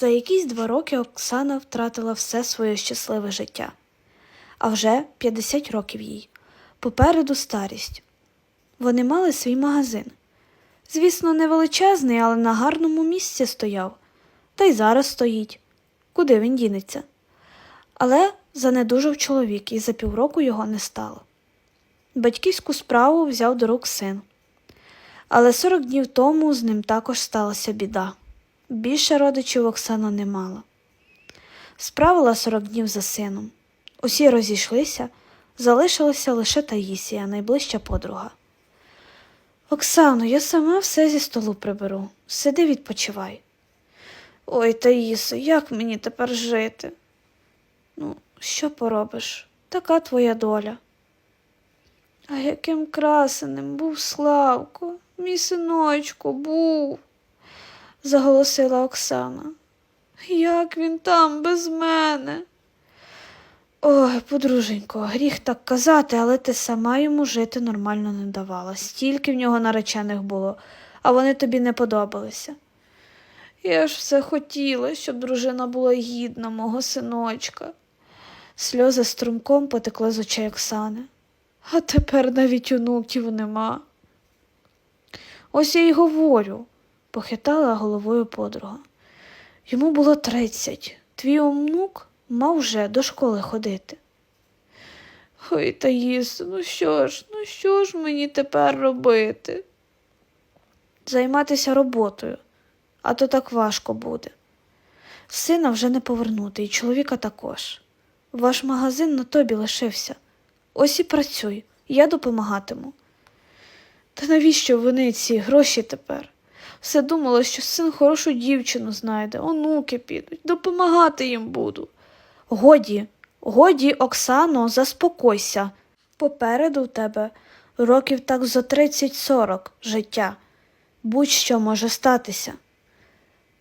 За якісь два роки Оксана втратила все своє щасливе життя, а вже 50 років їй. Попереду старість. Вони мали свій магазин. Звісно, не величезний, але на гарному місці стояв, та й зараз стоїть. Куди він дінеться? Але занедужав чоловік, і за півроку його не стало. Батьківську справу взяв до рук син. Але 40 днів тому з ним також сталася біда. Більше родичів Оксана не мала. Справила 40 днів за сином. Усі розійшлися, залишилася лише Таїсія, найближча подруга. Оксано, я сама все зі столу приберу. Сиди, відпочивай. Ой, Таїсо, як мені тепер жити? Ну, що поробиш? Така твоя доля. А яким красеним був Славко, мій синочку був, заголосила Оксана. Як він там без мене? Ой, подруженько, гріх так казати, але ти сама йому жити нормально не давала. Стільки в нього наречених було, а вони тобі не подобалися. Я ж все хотіла, щоб дружина була гідна мого синочка. Сльози струмком потекли з очей Оксани. А тепер навіть онуків нема. Ось я й говорю, похитала головою подруга. Йому було тридцять. Твій онук мав вже до школи ходити. Ой, Таїсо, ну що ж, ну що ж мені тепер робити? Займатися роботою, а то так важко буде. Сина вже не повернути, і чоловіка також. Ваш магазин на тобі лишився. Ось і працюй, я допомагатиму. Та навіщо вони ці гроші тепер? Все думала, що син хорошу дівчину знайде, онуки підуть, допомагати їм буду. Годі, годі, Оксано, заспокойся. Попереду в тебе років так зо 30-40 життя. Будь-що може статися.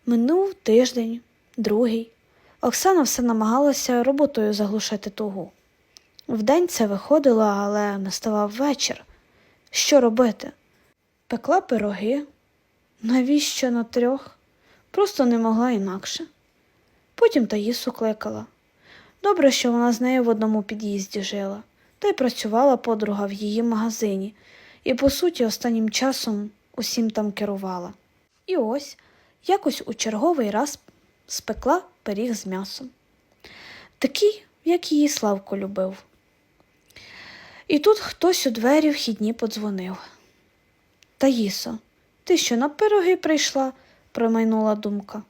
Минув тиждень, другий. Оксана все намагалася роботою заглушити тугу. Вдень це виходило, але наставав вечір. Що робити? Пекла пироги. Навіщо на трьох? Просто не могла інакше. Потім Таїсу кликала. Добре, що вона з нею в одному під'їзді жила, та й працювала подруга в її магазині, і, по суті, останнім часом усім там керувала. І ось якось у черговий раз спекла пиріг з м'ясом. Такий, як її Славко любив. І тут хтось у двері вхідні подзвонив. Таїсо, ти що на пироги прийшла? промайнула думка.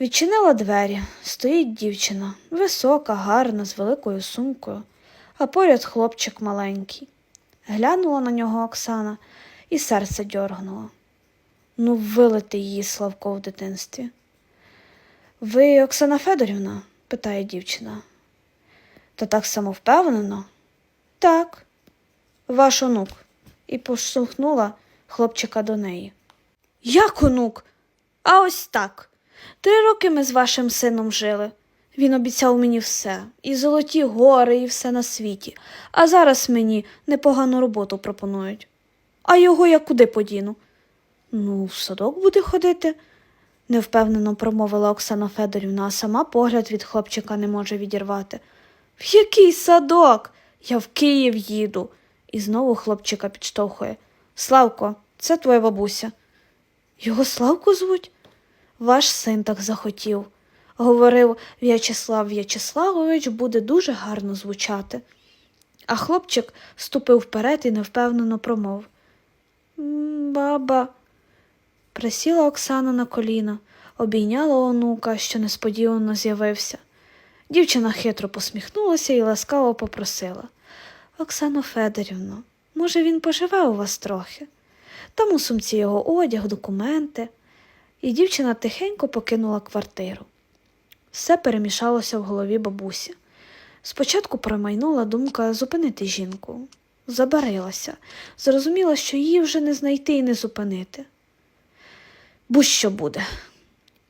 Відчинила двері, стоїть дівчина, висока, гарна, з великою сумкою, а поряд хлопчик маленький. Глянула на нього Оксана і серце дьоргнуло. Ну, вилити її Славко в дитинстві. Ви Оксана Федорівна? питає дівчина. Та так самовпевнено. Так, ваш онук. І поштовхнула хлопчика до неї. Як онук? А ось так. Три роки ми з вашим сином жили. Він обіцяв мені все, і золоті гори, і все на світі, а зараз мені непогану роботу пропонують. А його я куди подіну? Ну, в садок буде ходити, невпевнено промовила Оксана Федорівна, а сама погляд від хлопчика не може відірвати. В який садок? Я в Київ їду. І знову хлопчика підштовхує. Славко, це твоя бабуся. Його Славко звуть? Ваш син так захотів. Говорив В'ячеслав В'ячеславович буде дуже гарно звучати. А хлопчик ступив вперед і невпевнено промов. Баба. Присіла Оксана на коліна, обійняла онука, що несподівано з'явився. Дівчина хитро посміхнулася і ласкаво попросила. Оксано Федорівно, може, він поживе у вас трохи? Там у сумці його одяг, документи. І дівчина тихенько покинула квартиру. Все перемішалося в голові бабусі. Спочатку промайнула думка зупинити жінку. Забарилася, зрозуміла, що її вже не знайти і не зупинити. Будь-що буде.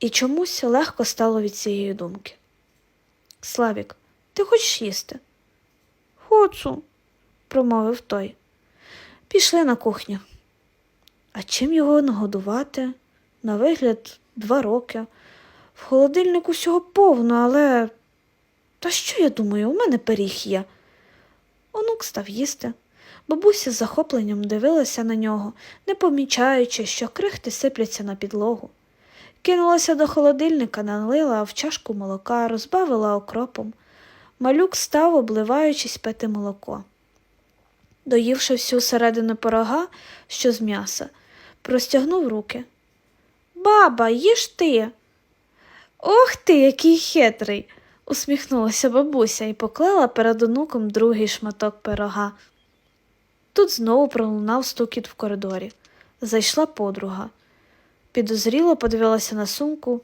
І чомусь легко стало від цієї думки. Славік, ти хочеш їсти? Хочу, промовив той. Пішли на кухню. А чим його нагодувати? На вигляд, два роки. В холодильнику всього повно, але. Та що я думаю, у мене пиріг є. Онук став їсти. Бабуся з захопленням дивилася на нього, не помічаючи, що крихти сипляться на підлогу. Кинулася до холодильника, налила в чашку молока, розбавила окропом. Малюк став, обливаючись, пити молоко. Доївши всю середину пирога, що з м'яса, простягнув руки. Баба, їж ти. Ох ти, який хитрий, усміхнулася бабуся і поклала перед онуком другий шматок пирога. Тут знову пролунав стукіт в коридорі. Зайшла подруга. Підозріло подивилася на сумку.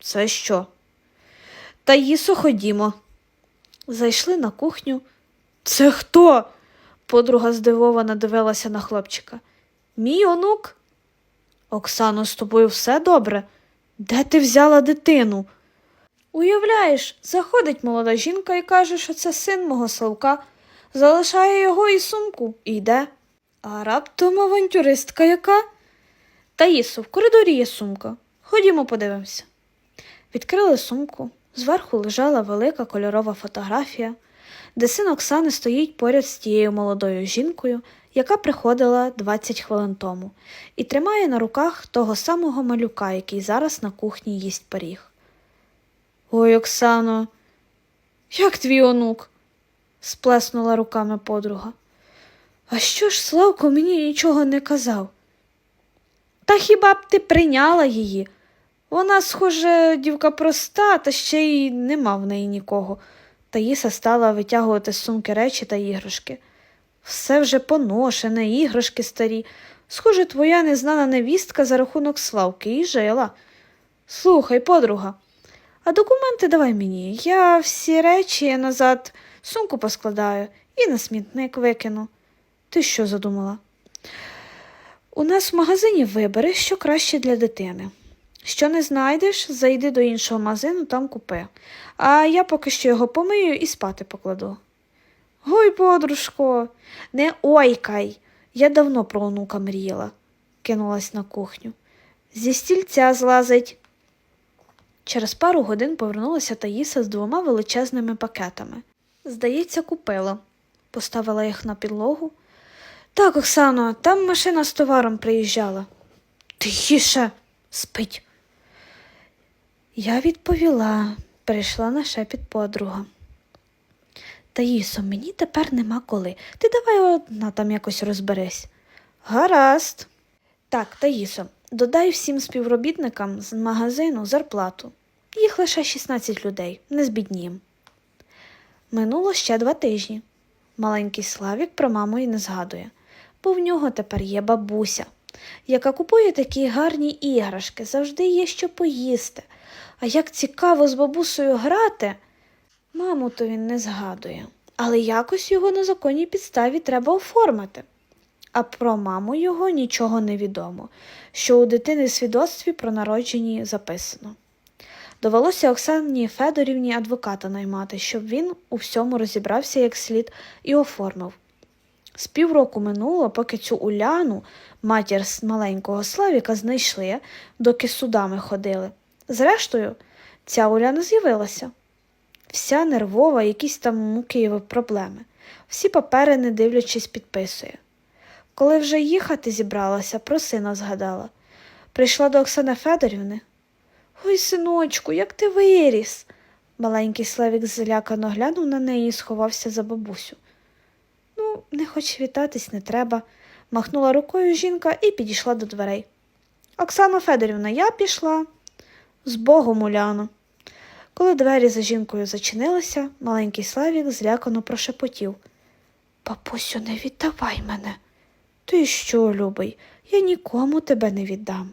Це що? Таїсо, ходімо. Зайшли на кухню. Це хто? Подруга здивовано дивилася на хлопчика. Мій онук. Оксано, з тобою все добре? Де ти взяла дитину? Уявляєш, заходить молода жінка і каже, що це син мого Славка, залишає його і сумку і йде. А раптом авантюристка яка? Таїсо, в коридорі є сумка. Ходімо, подивимося. Відкрили сумку. Зверху лежала велика кольорова фотографія, де син Оксани стоїть поряд з тією молодою жінкою, яка приходила 20 хвилин тому, і тримає на руках того самого малюка, який зараз на кухні їсть пиріг. Ой, Оксано, як твій онук? сплеснула руками подруга. А що ж Славко мені нічого не казав? Та хіба б ти прийняла її? Вона, схоже, дівка проста, та ще й нема в неї нікого. Таїса стала витягувати з сумки речі та іграшки. Все вже поношене, іграшки старі. Схоже, твоя незнана невістка за рахунок Славки і жила. Слухай, подруга, а документи давай мені. Я всі речі назад сумку поскладаю і на смітник викину. Ти що задумала? У нас в магазині вибери, що краще для дитини. Що не знайдеш, зайди до іншого магазину, там купи. А я поки що його помию і спати покладу. Ой, подружко, не ойкай. Я давно про онука мріяла, кинулась на кухню. Зі стільця злазить. Через пару годин повернулася Таїса з двома величезними пакетами. Здається, купила. Поставила їх на підлогу. Так, Оксано, там машина з товаром приїжджала. Тихіше, спить. Я відповіла, прийшла на шепіт подруга. Таїсо, мені тепер нема коли. Ти давай одна там якось розберись. Гаразд. Так, Таїсо, додай всім співробітникам з магазину зарплату. Їх лише 16 людей, не збіднієм. Минуло ще два тижні. Маленький Славік про маму і не згадує, бо в нього тепер є бабуся, яка купує такі гарні іграшки, завжди є що поїсти. А як цікаво з бабусею грати, маму то він не згадує, але якось його на законній підставі треба оформити. А про маму його нічого не відомо, що у дитини свідоцтві про народженні записано. Довелося Оксані Федорівні адвоката наймати, щоб він у всьому розібрався як слід і оформив. З півроку минуло, поки цю Уляну, матір маленького Славіка, знайшли, доки судами ходили. Зрештою, ця Уляна з'явилася. Вся нервова, якісь там муки проблеми. Всі папери, не дивлячись, підписує. Коли вже їхати зібралася, про сина згадала. Прийшла до Оксани Федорівни. Ой, синочку, як ти виріс. Маленький Славік злякано глянув на неї і сховався за бабусю. Ну, не хоч вітатись не треба, махнула рукою жінка і підійшла до дверей. Оксана Федорівна, я пішла. З Богом, Уляно. Коли двері за жінкою зачинилися, маленький Славік злякано прошепотів. Папусю, не віддавай мене. Ти що, любий, я нікому тебе не віддам.